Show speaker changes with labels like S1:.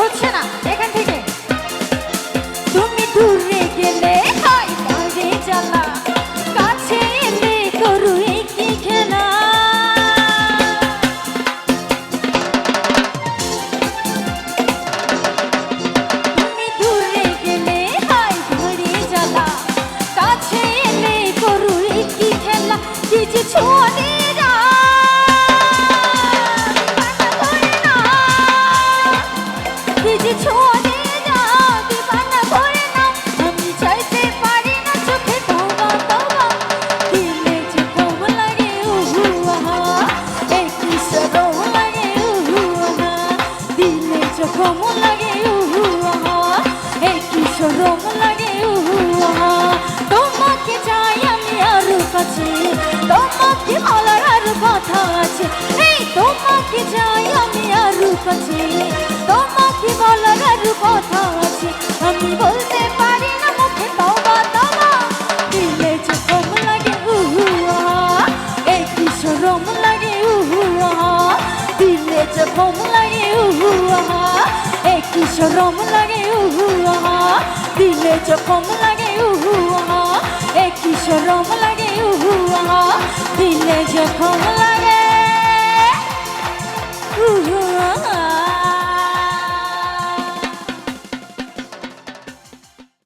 S1: 哦天呐别看佩奇 কাছে তোমাকে বলার আর কথা আছে। এই তোমাকে চাই আমি আর কাছে তোমাকে বলার আর কথা আছে। আমি বলতে পারি না মুখে তবা তবা। দিলে যে কম লাগে উহু আহা এই কি সরম লাগে উহু আহা দিলে যে কম লাগে উহু আহা এই কি সরম লাগে উহু আহা দিলে যে কম লাগে উহু সরম লাগে উহু আহা দিলে যে লাগে